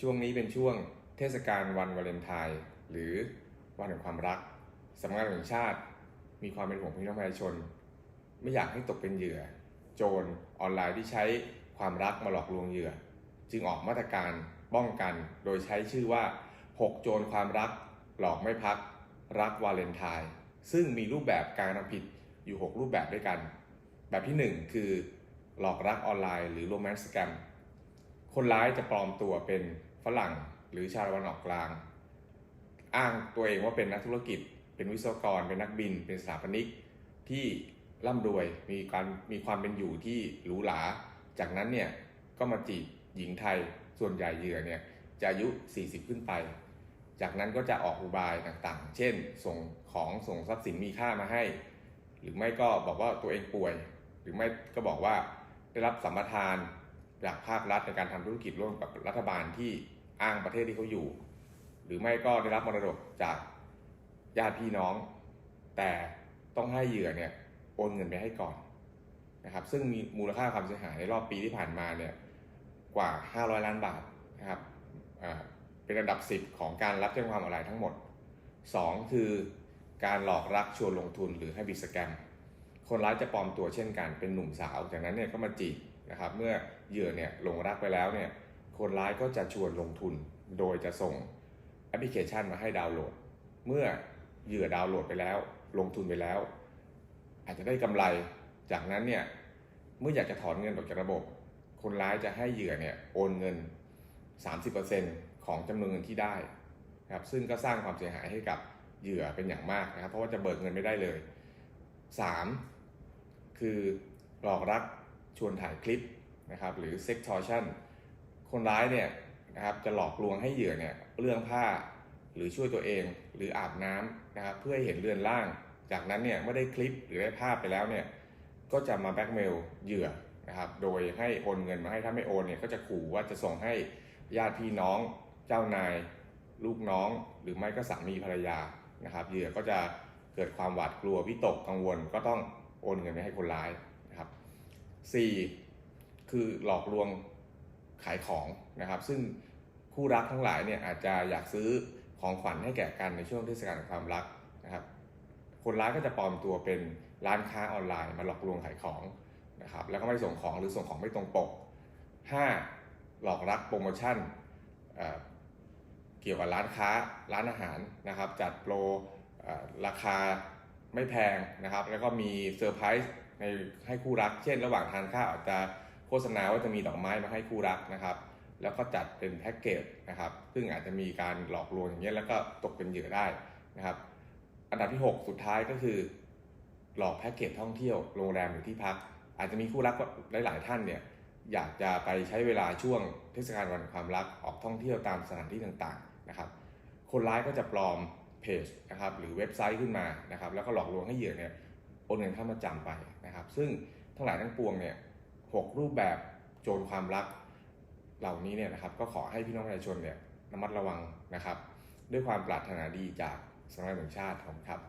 ช่วงนี้เป็นช่วงเทศกาลวันวาเลนไทน์หรือวันแห่งความรักสำนักงานแห่งชาติ มีความเป็นห่วงพี่น้องประชาชน ไม่อยากให้ตกเป็นเหยื่อ โจรออนไลน์ที่ใช้ความรักมาหลอกลวงเหยื่อ จึงออกมาตรการป้องกันโดยใช้ชื่อว่า 6 โจรความรัก หลอกไม่พัก รักวาเลนไทน์ซึ่งมีรูปแบบการทำผิดอยู่ 6 รูปแบบด้วยกัน แบบที่ 1 คือ หลอกรักออนไลน์หรือโรแมนต์สแกม คนร้ายจะปลอมตัวเป็นฝรั่งหรือชาวตะวันออกกลาง อ้างตัวเองว่าเป็นนักธุรกิจ เป็นวิศวกร เป็นนักบิน เป็นสถาปนิกที่ร่ำรวยมีการมีความเป็นอยู่ที่หรูหรา จากนั้นเนี่ยก็มาจีบหญิงไทยส่วนใหญ่เหยื่อเนี่ยจะอายุ 40 ขึ้นไป จากนั้นก็จะออกอุบายต่างๆ เช่น ส่งของส่งทรัพย์สินมีค่ามาให้ หรือไม่ก็บอกว่าตัวเองป่วย หรือไม่ก็บอกว่าได้รับสัมปทาน จากภาครัฐในการทำธุรกิจร่วมกับรัฐบาลที่อ้างประเทศที่เขาอยู่ หรือไม่ก็ได้รับมรดกจากญาติพี่น้อง แต่ต้องให้เหยื่อเนี่ยโอนเงินไปให้ก่อนนะครับซึ่งมีมูลค่าความเสียหายในรอบปีที่ผ่านมาเนี่ยกว่า 500 ล้านบาทนะครับเป็นอันดับ 10 ของการรับแจ้งความออนไลน์ทั้งหมด 2 คือการหลอกรักชวนลงทุนหรือให้บิสแกมคนร้ายจะปลอมตัวเช่นกันเป็นหนุ่มสาว จากนั้นเนี่ยก็มาจีบ นะครับเมื่อเหยื่อเนี่ยหลงรักไปแล้วเนี่ยคนร้ายก็จะชวนลงทุนโดยจะส่งแอปพลิเคชันมาให้ดาวน์โหลด เมื่อเหยื่อดาวน์โหลดไปแล้ว ลงทุนไปแล้ว อาจจะได้กำไรจากนั้นเนี่ยเมื่ออยากจะถอนเงินออกจากระบบ คนร้ายจะให้เหยื่อเนี่ยโอนเงิน 30%ของจำนวนเงินที่ได้นะครับซึ่งก็สร้างความเสียหายให้กับเหยื่อเป็นอย่างมากนะครับ เพราะว่าจะเบิกเงินไม่ได้เลย 3. คือหลอกรัก ชวนถ่ายคลิปนะครับหรือ sextortion คนร้ายเนี่ยนะครับจะหลอกลวงให้เหยื่อเนี่ยเรื่องผ้าหรือช่วยตัวเองหรืออาบน้ำนะครับเพื่อให้เห็นเรือนร่าง จากนั้นเนี่ยเมื่อได้คลิปหรือได้ภาพไปแล้วเนี่ยก็จะมาแบ็กเมลเหยื่อนะครับโดยให้โอนเงินมาให้ถ้าไม่โอนเนี่ยก็จะขู่ว่าจะส่งให้ญาติพี่น้อง เจ้านาย ลูกน้อง หรือไม่ก็สามีภรรยานะครับเหยื่อก็จะเกิดความหวาดกลัววิตกกังวล ก็ต้องโอนเงินไปให้คนร้าย 4. คือหลอกลวงขายของนะครับ ซึ่งคู่รักทั้งหลายเนี่ยอาจจะอยากซื้อของขวัญให้แก่กันในช่วงเทศกาลความรักนะครับ คนร้ายก็จะปลอมตัวเป็นร้านค้าออนไลน์มาหลอกลวงขายของนะครับ แล้วก็ไม่ส่งของหรือส่งของไม่ตรงปก 5. หลอกรักโปรโมชั่นเเกี่ยวกับร้านค้าร้านอาหารนะครับ จัดโปรราคาไม่แพงนะครับ แล้วก็มีเซอร์ไพรส์ ในให้คู่รัก เช่น ระหว่างทานข้าวอาจจะโฆษณาว่าจะมีดอกไม้มาให้คู่รักนะครับ แล้วก็จัดเป็นแพ็กเกจนะครับ ซึ่งอาจจะมีการหลอกลวงอย่างเงี้ยแล้วก็ตกเป็นเหยื่อได้นะครับ อันดับที่ 6 สุดท้ายก็คือ หลอกแพ็กเกจท่องเที่ยวโรงแรมหรือที่พัก อาจจะมีคู่รักหลายๆท่านเนี่ยอยากจะไปใช้เวลาช่วงเทศกาลวันความรักออกท่องเที่ยวตามสถานที่ต่างๆนะครับ คนร้ายก็จะปลอมเพจนะครับหรือเว็บไซต์ขึ้นมานะครับ แล้วก็หลอกลวงให้เหยื่อเนี่ย โอนเงินเข้ามาจำไปนะครับ ซึ่งทั้งหลายทั้งปวงเนี่ยหกรูปแบบโจรความรักเหล่านี้เนี่ยนะครับ ก็ขอให้พี่น้องประชาชนเนี่ยระมัดระวังนะครับ ด้วยความปรารถนาดีจากสำนักงานตำรวจแห่งชาติครับ